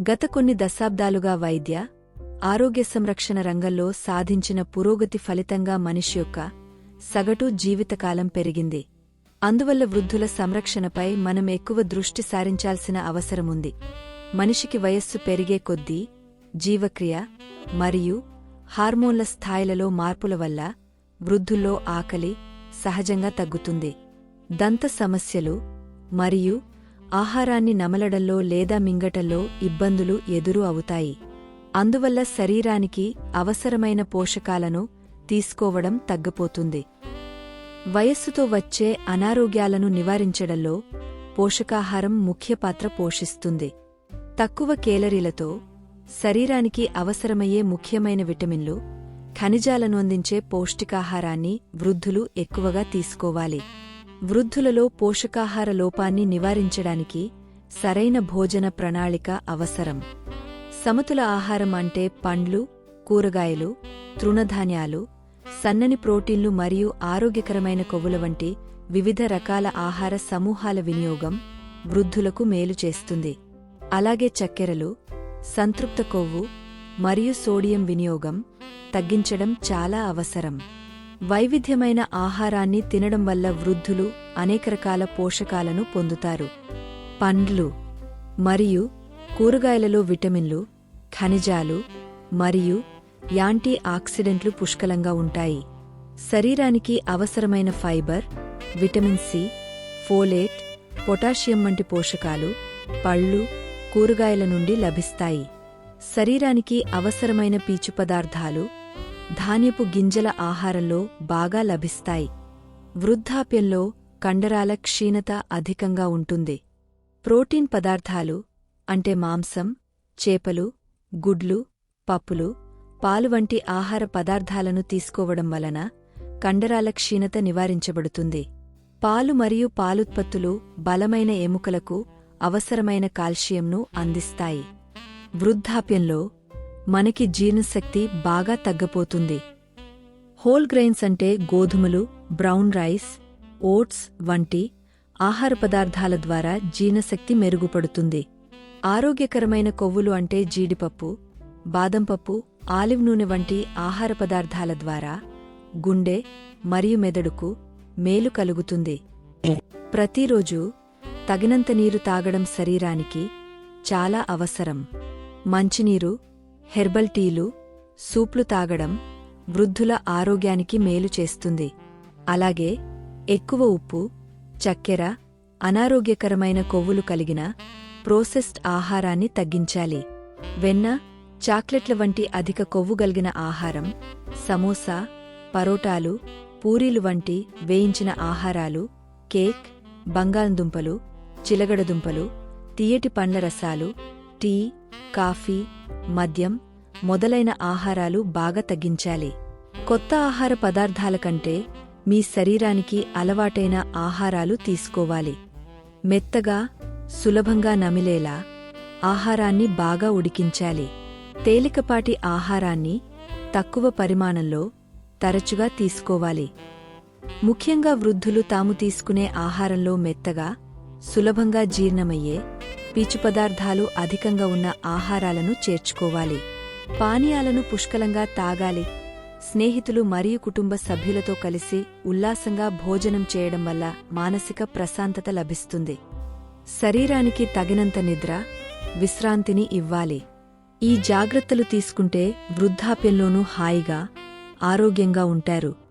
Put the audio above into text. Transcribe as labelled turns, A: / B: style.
A: గత కొన్ని దశాబ్దాలుగా వైద్య ఆరోగ్య సంరక్షణ రంగంలో సాధించిన పురోగతి ఫలితంగా మనిషి యొక్క సగటు జీవితకాలం పెరిగింది. అందువల్ల వృద్ధుల సంరక్షణపై మనం ఎక్కువ దృష్టి సారించాల్సిన అవసరముంది. మనిషికి వయస్సు పెరిగే కొద్దీ జీవక్రియ మరియు హార్మోన్ల స్థాయిలలో మార్పుల వల్ల వృద్ధుల్లో ఆకలి సహజంగా తగ్గుతుంది. దంత సమస్యలు మరియు ఆహారాన్ని నమలడంలో లేదా మింగటంలో ఇబ్బందులు ఎదురు అవుతాయి. అందువల్ల శరీరానికి అవసరమైన పోషకాలను తీసుకోవడం తగ్గిపోతుంది. వయస్సుతో వచ్చే అనారోగ్యాలను నివారించడంలో పోషకాహారం ముఖ్య పాత్ర పోషిస్తుంది. తక్కువ కేలరీలతో శరీరానికి అవసరమయ్యే ముఖ్యమైన విటమిన్లు ఖనిజాలను అందించే పౌష్టికాహారాన్ని వృద్ధులు ఎక్కువగా తీసుకోవాలి. వృద్ధులలో పోషకాహార లోపాన్ని నివారించడానికి సరైన భోజన ప్రణాళిక అవసరం. సమతుల ఆహారం అంటే పండ్లు కూరగాయలు తృణధాన్యాలు సన్నని ప్రోటీన్లు మరియు ఆరోగ్యకరమైన కొవ్వుల వంటి వివిధ రకాల ఆహార సమూహాల వినియోగం వృద్ధులకు మేలు చేస్తుంది. అలాగే చక్కెరలు సంతృప్త కొవ్వు మరియు సోడియం వినియోగం తగ్గించడం చాలా అవసరం. వైవిధ్యమైన ఆహారాన్ని తినడం వల్ల వృద్ధులు అనేక రకాల పోషకాలను పొందుతారు. పండ్లు మరియు కూరగాయలలో విటమిన్లు ఖనిజాలు మరియు యాంటీ ఆక్సిడెంట్లు పుష్కలంగా ఉంటాయి. శరీరానికి అవసరమైన fibre vitamin C folate potassium వంటి పోషకాలు పళ్ళు కూరగాయల నుండి లభిస్తాయి. శరీరానికి అవసరమైన పీచు పదార్థాలు ధాన్యపు గింజల ఆహారంలో బాగా లభిస్తాయి. వృద్ధాప్యంలో కండరాల క్షీణత అధికంగా ఉంటుంది. ప్రోటీన్ పదార్థాలు అంటే మాంసం చేపలు గుడ్లు పప్పులు పాలు వంటి ఆహార పదార్థాలను తీసుకోవడం వలన కండరాల క్షీణత నివారించబడుతుంది. పాలు మరియు పాలుత్పత్తులు బలమైన ఎముకలకు అవసరమైన కాల్షియంను అందిస్తాయి. వృద్ధాప్యంలో మనకి జీర్ణశక్తి బాగా తగ్గపోతుంది. హోల్ గ్రెయిన్స్ అంటే గోధుమలు బ్రౌన్ రైస్ ఓట్స్ వంటి ఆహార పదార్థాల ద్వారా జీర్ణశక్తి మెరుగుపడుతుంది. ఆరోగ్యకరమైన కొవ్వులు అంటే జీడిపప్పు బాదంపప్పు ఆలివ్ నూనె వంటి ఆహార పదార్థాల ద్వారా గుండె మరియు మెదడుకు మేలు కలుగుతుంది. ప్రతిరోజు తగినంత నీరు తాగడం శరీరానికి చాలా అవసరం. మంచినీరు హెర్బల్ టీలు సూప్లు తాగడం వృద్ధుల ఆరోగ్యానికి మేలు చేస్తుంది. అలాగే ఎక్కువ ఉప్పు చక్కెర అనారోగ్యకరమైన కొవ్వులు కలిగిన ప్రోసెస్డ్ ఆహారాన్ని తగ్గించాలి. వెన్న చాక్లెట్ల వంటి అధిక కొవ్వు కలిగిన ఆహారం సమోసా పరోటాలు పూరీలు వంటి వేయించిన ఆహారాలు కేక్ బంగాళదుంపలు చిలగడదుంపలు తీయటి పండ్ల రసాలు టీ కాఫీ మద్యం మొదలైన ఆహారాలు బాగా తగ్గించాలి. కొత్త ఆహార పదార్థాల కంటే మీ శరీరానికి అలవాటైన ఆహారాలు తీసుకోవాలి. మెత్తగా సులభంగా నమిలేలా ఆహారాన్ని బాగా ఉడికించాలి. తేలికపాటి ఆహారాన్ని తక్కువ పరిమాణంలో తరచుగా తీసుకోవాలి. ముఖ్యంగా వృద్ధులు తాము తీసుకునే ఆహారంలో మెత్తగా సులభంగా జీర్ణమయ్యే పీచు పదార్థాలు అధికంగా ఉన్న ఆహారాలను చేర్చుకోవాలి. పానీయాలను పుష్కలంగా తాగాలి. స్నేహితులు మరియు కుటుంబ సభ్యులతో కలిసి ఉల్లాసంగా భోజనం చేయడం వల్ల మానసిక ప్రశాంతత లభిస్తుంది. శరీరానికి తగినంత నిద్ర విశ్రాంతిని ఇవ్వాలి. ఈ జాగ్రత్తలు తీసుకుంటే వృద్ధాప్యంలోనూ హాయిగా ఆరోగ్యంగా ఉంటారు.